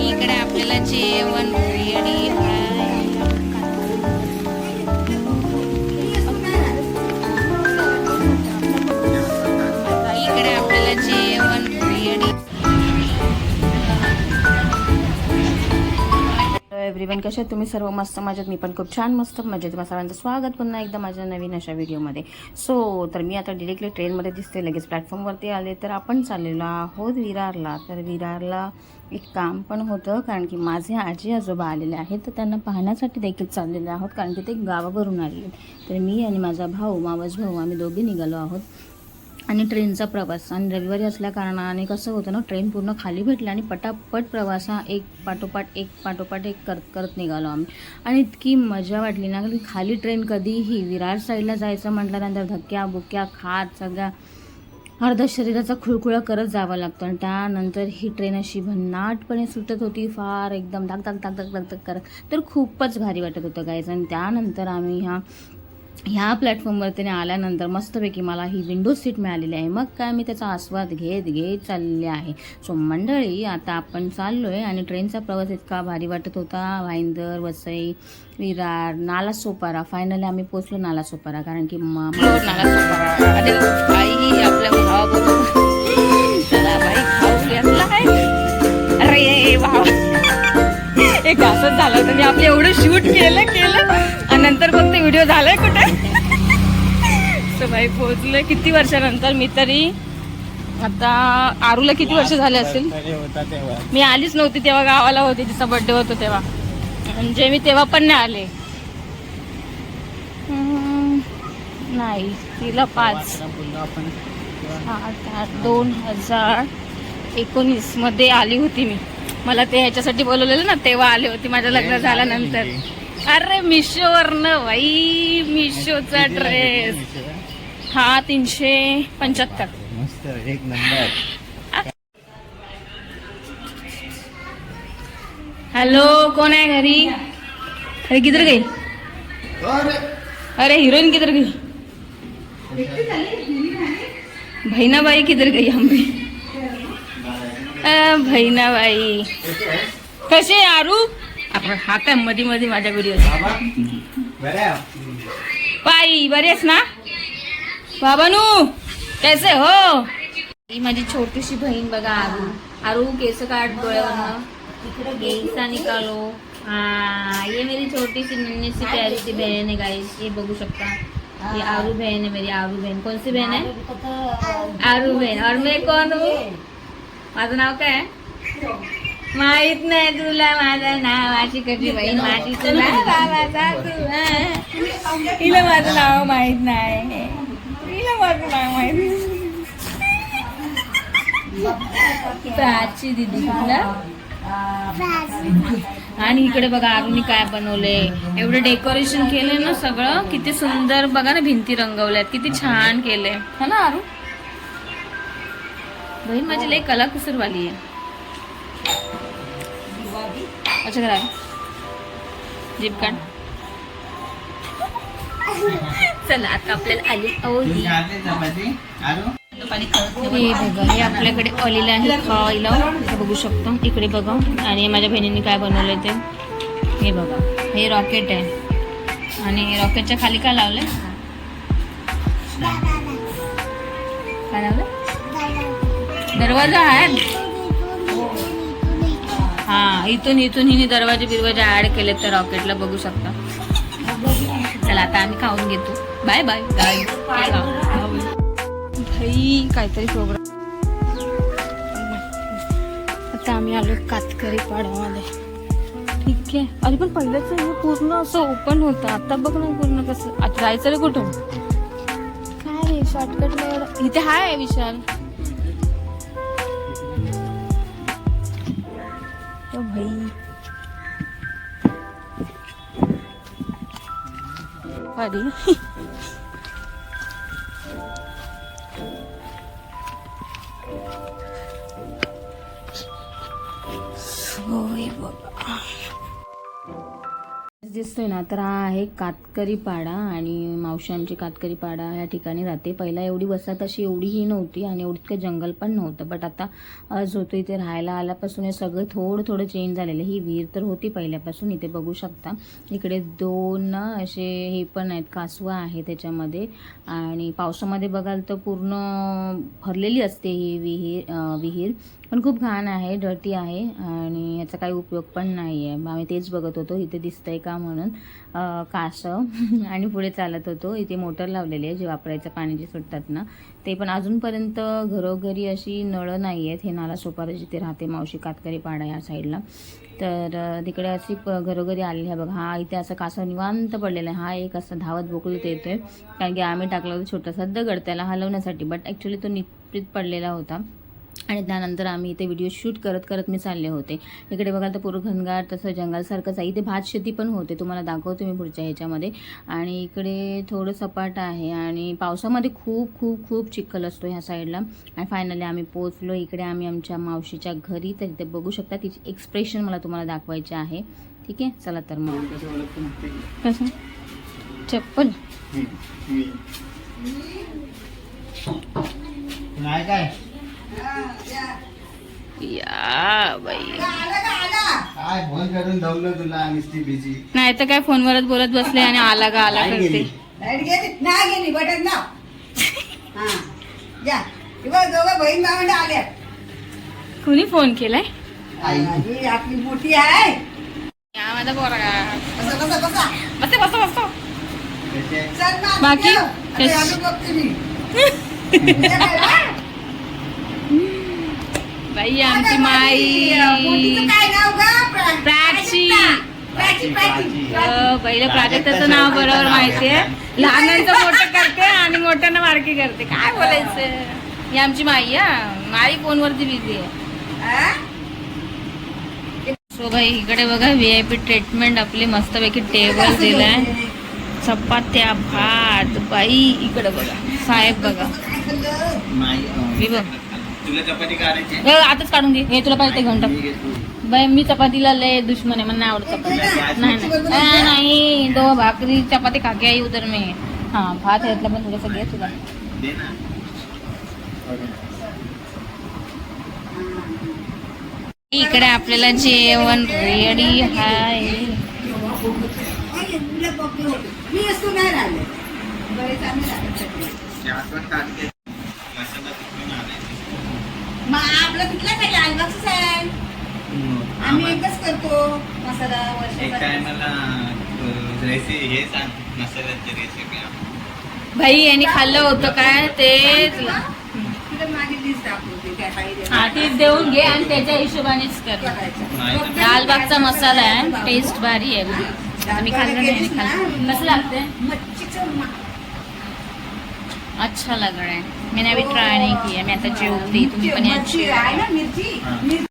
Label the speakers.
Speaker 1: इकडे आपल्याला जेवण रेडी इकडे आपल्याला जेवण रेडी
Speaker 2: एव्हरीवन कशा तुम्ही? सर्व मस्त मजेत. मी पण खूप छान मस्त मजेत. तुम्हा सर्वांचं स्वागत पुन्हा एकदा माझ्या नवीन अशा व्हिडिओमध्ये. सो तर मी आता डिरेक्टली ट्रेनमध्ये दिसते. लगेच प्लॅटफॉर्मवरती आले तर आपण चाललेलो आहोत विरारला. तर विरारला एक काम पण होतं कारण की माझे आजी आजोबा आलेले आहेत तर त्यांना पाहण्यासाठी देखील चाललेले आहोत कारण की ते गावावरून आलेले तर मी आणि माझा भाऊ मावस भाऊ आम्ही दोघे निघालो आहोत. आणि ट्रेनचा प्रवास आणि रविवारी असल्या कारणाने कसं होतं ना ट्रेन पूर्ण खाली भेटली आणि पटापट प्रवास हा एक पाठोपाठ एक पाठोपाठ एक करत करत निघालो आम्ही. आणि इतकी मजा वाटली ना की खाली ट्रेन कधीही विरार साईडला जायचं म्हटल्यानंतर धक्क्या बुक्क्या खात सगळ्या अर्ध शरीराचा खुळखुळा करत जावं लागतं. आणि त्यानंतर ही ट्रेन अशी भन्नाटपणे सुटत होती. फार एकदम धाक धाक धाक धाक धाक धाक करत. तर खूपच भारी वाटत होतं गायचं आणि त्यानंतर आम्ही ह्या ह्या प्लॅटफॉर्मवरती आल्यानंतर मस्तपैकी मला ही विंडो सीट मिळालेली आहे. मग काय मी त्याचा आस्वाद घेत घेत चालले आहे. सो मंडळी आता आपण चाललो आहे आणि ट्रेनचा प्रवास इतका भारी वाटत होता. भाईंदर वसई विरार नाला सोपारा फायनली आम्ही पोचलो नाला सोपारा कारण की म-
Speaker 1: नाला सोपारा अरे असंच झालं होतं. मी आपलं एवढं शूट केलं केलं. नंतर फक्त व्हिडिओ झालाय कुठे? तर बाई पोहोचलोय किती वर्षानंतर मी तरी आता आरूला किती वर्ष झाले असतील मी आलीच नव्हती तेव्हा गावाला होती तिचा बर्थडे होतो तेव्हा. म्हणजे मी तेव्हा पण नाही आले. नाही तिला पाच. आठ आठ दोन हजार एकोणीसमध्ये आली होती मी. मला ते ह्याच्यासाठी बोलवलेलं ना तेव्हा आले होती माझं लग्न झाल्यानंतर. अरे मिशोवरनं बाई मिशोचा ड्रेस हा तीनशे पंच्याहत्तर.
Speaker 3: मस्त एक नंबर.
Speaker 1: हॅलो कोण आहे घरी? अरे किधर गई? अरे. हिरोइन किधर गई? बहिणाबाई किधर गई आम्ही अ, बहिणाबाई कसे आरू? आपण हा काय मध्ये मध्ये माझ्या व्हिडिओ
Speaker 3: बरं
Speaker 1: बरेच ना? बाबानू कैसे हो? ही माझी छोटीशी बहीण बघा आरू. आरू केस काढ डोळ्यावरनं. केसा निकालो. हाँ ये मेरी छोटी सी नन्ही सी प्यारी सी बहन है गाइस ये बघू शकता. ये आरू बहन है मेरी आरू बहन कौन सी बहन है आरू बहन और मैं कौन हूँ? माझं नाव काय आहे? माहीत नाही तुला माझं नाव अशी कशी बहीण माझी तुला? बाबाचा तू हा. हिला माझं नाव माहीत नाही. हिला माझं नाव माहीत प्राची दिदी तुला आणि इकडे बघा आरुनी काय बनवले. एवढं डेकोरेशन केलंय ना सगळं. किती सुंदर बघा ना भिंती रंगवल्यात. किती छान केलंय. हा ना आरू बहीण माझी लई कला कुसरवाली आहे. अच्छा करा. जीप काढ चला आता आपल्याला आली ओली हे बघा हे आपल्याकडे ऑलीला आहे खायला. बघू शकतो. इकडे बघा. आणि माझ्या बहिणीने काय बनवलंय ते. हे बघा. हे रॉकेट आहे. आणि रॉकेटच्या खाली काय लावलंय? काय लावलं दरवाजा आहे. हा इथून इथून हिने दरवाजे बिरवाजे ऍड केले तर रॉकेटला बघू शकता. चला आता आम्ही खाऊन घेतो. बाय बाय बाय भाई काहीतरी प्रोग्राम आता आम्ही आलो कातकरी पाड्यामध्ये ठीक आहे. अरे पण पहिलंच हे पूर्ण असं ओपन होतं. आता बघ ना पूर्ण कसं. आता जायचं रे कुठून? काय रे शॉर्टकट इथे हाय विशाल. तो भाई अरे होय बाबा दिसतोय ना तर हा आहे कातकरी पाडा आणि मावशी आमची कातकरी पाडा या ठिकाणी राहते. पहिला एवढी वसाहत अशी एवढीही नव्हती आणि एवढं इतकं जंगल पण नव्हतं. बट आता आज होतो इथे राहायला आल्यापासून हे सगळं थोडं थोडं चेंज झालेलं ही विहीर तर होती पहिल्यापासून इथे बघू शकता. इकडे दोन असे हे पण आहेत कासवं आहे त्याच्यामध्ये. आणि पावसामध्ये बघाल तर पूर्ण भरलेली असते ही विहीर विहीर. पण खूप घाण आहे डर्टी आहे आणि याचा काही उपयोग पण नाही आहे. आम्ही तेच बघत होतो इथे दिसतंय का म्हणून. अं, कासव आणि पुढे चालत होतो. इथे मोटर लावलेली आहे जे वापरायचं पाणी जे सुटतात ना. ते पण अजूनपर्यंत घरोघरी अशी नळं नाही आहेत. हे नाला सोपारा जिथे राहते मावशी कातकरी पाडा या साईडला. तर तिकडे अशी प- घरोघरी आलेली आहे बघा. हा इथे असं कासव निवांत पडलेला आहे. हा एक असं धावत बोकळीत येतोय. कारण की आम्ही टाकला होता छोटासा दगड त्याला हलवण्यासाठी. बट ॲक्च्युली तो निपीत पडलेला होता. आणि त्यानंतर आम्ही इथे व्हिडिओ शूट करत करत मी चालले होते. इकडे बघाल तर पुरघनगार तसं जंगलसारखंच आहे. इथे भात शेती पण होते. तुम्हाला दाखवते मी पुढच्या ह्याच्यामध्ये. आणि इकडे थोडं सपाट आहे आणि पावसामध्ये खूप खूप खूप चिखल असतो ह्या साईडला. आणि फायनली आम्ही पोचलो इकडे आम्ही आमच्या मावशीच्या घरी. तर इथे बघू शकता तिची एक्सप्रेशन मला तुम्हाला दाखवायचे आहे. ठीक आहे? चला तर मग. कसं? चप्पल?
Speaker 3: नाही काय?
Speaker 4: या बाई.
Speaker 3: काय फोन करून धावलं तुला नुसती बिझी.
Speaker 4: नाही तर काय फोनवरच बोलत बसले आणि आला का आला करते
Speaker 3: गेली.
Speaker 5: लाइट गेली? नाही गेली बटन दाब. हा. या किंवा दोघं बहीण भावंड आल्या
Speaker 4: कुणी फोन केलाय?
Speaker 3: आई.
Speaker 5: ही आपली मोठी आहे.
Speaker 4: या माझा पोरगा. बसते बसतो बसतो
Speaker 5: चल ना,
Speaker 4: बाकी?
Speaker 5: ठेव. आता
Speaker 4: कश-
Speaker 5: आम्ही बघते मी. ये बाई, हा?
Speaker 4: बाई आमची माई. प्राची.
Speaker 5: प्राची प्राची
Speaker 4: अ, पहिलं प्राजक्ताचं नाव बरोबर माहितीये लहानांचं मोठं करते आणि मोठ्यांना बारकी करते. काय बोलायचं? ही आमची माई हा. माई फोनवरती बिझी आहे.
Speaker 5: हा?
Speaker 4: सो बाई इकडे बघा व्ही आय पी ट्रीटमेंट आपली मस्तपैकी टेबल दिलाय. चपात्या भात बाई इकडे बघा. साहेब बघा. मी बघ
Speaker 3: तुला चपाती करायची
Speaker 4: आताच काढून घे. हे तुला पाहिजे घंटा
Speaker 3: मी घेतो.
Speaker 4: बाई मी चपातीला लय दुश्मन आहे. मला नाही आवडत चपाती. नाही नाही. दो भाकरी चपाती खा के आई उधर में. हा भात ह्यातला पण थोडंसं घे तुला. इकडे आपल्याला जेवण रेडी.
Speaker 5: मी असतो नाही राहिले. कुठला काय लालबागच आहे आम्ही
Speaker 3: आम्हा-
Speaker 5: एकच करतो मसाला
Speaker 3: एक
Speaker 5: वर्षाचा
Speaker 3: टायमाला रेसिपी हे सांग मसाल्याची रेसिपी
Speaker 4: भाई यांनी खाल्लं होतं काय ते?
Speaker 5: तुला माझी लिस्ट दाखवते काय पाहिजे
Speaker 4: हा तीच देऊन घे आणि त्याच्या हिशोबानेच कर. लालबागचा मसाला आहे टेस्ट भारी आहे. मी खाल्लं नाही मी खाल्लं. कसं लागते
Speaker 5: मच्छीचं मा-
Speaker 4: अच्छा लग रहा है। मैंने अभी ट्राई नहीं किया मैं याची
Speaker 5: ना मिरची?
Speaker 3: हा.
Speaker 5: मिरची